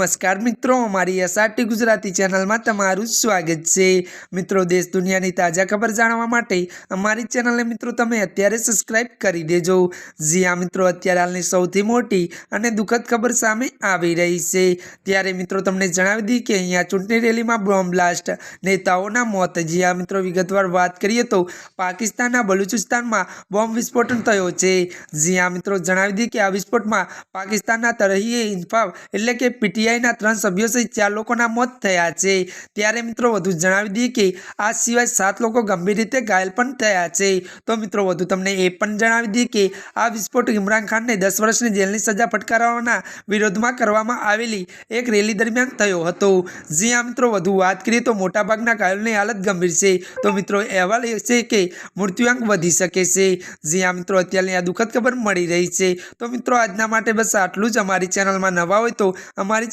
નમસ્કાર મિત્રો, અમારી એસઆરટી ગુજરાતી ચેનલમાં તમારું સ્વાગત છે. મિત્રો, દેશ દુનિયાની તાજા ખબર જાણવા માટે અમારી ચેનલને મિત્રો તમે અત્યારે સબસ્ક્રાઇબ કરી દેજો. જી આ મિત્રો, અત્યારે હાલની સૌથી મોટી અને દુઃખદ ખબર સામે આવી રહી છે. ત્યારે મિત્રો, તમને જણાવી દઈએ કે અહીંયા ચૂંટણી રેલીમાં બોમ્બ બ્લાસ્ટ, નેતાઓના મોત. જી આ મિત્રો, વિગતવાર વાત કરીએ તો પાકિસ્તાનના બલુચિસ્તાનમાં બોમ્બ વિસ્ફોટન થયો છે. જી આ મિત્રો, જણાવી દઈએ કે આ વિસ્ફોટમાં પાકિસ્તાનના તરહીએ ઇન્ફાવ એટલે કે પીટીઆઈના ત્રણ સભ્યો સહિત ચાર લોકોના મોત થયા છે. ત્યારે મિત્રો વધુ જણાવી દઈએ કે આ સિવાય સાત લોકો ગંભીર રીતે ઘાયલ પણ થયા છે. તો મિત્રો વધુ તમને એ પણ જણાવી દઈએ કે આ વિસ્ફોટ ઇમરાન ખાનને દસ વર્ષની જેલની સજા ફટકારવાના વિરોધમાં કરવામાં આવેલી એક રેલી દરમિયાન થયો હતો. જી આ મિત્રો, વધુ વાત કરીએ તો મોટાભાગના ઘાયલોની હાલત ગંભીર છે. તો મિત્રો, અહેવાલ એ છે કે મૃત્યુઆંક વધી શકે છે. જી આ મિત્રો, અત્યારની આ દુઃખદ ખબર મળી રહી છે. તો મિત્રો, આજના માટે બસ આટલું જ. અમારી ચેનલમાં નવા હોય તો અમારી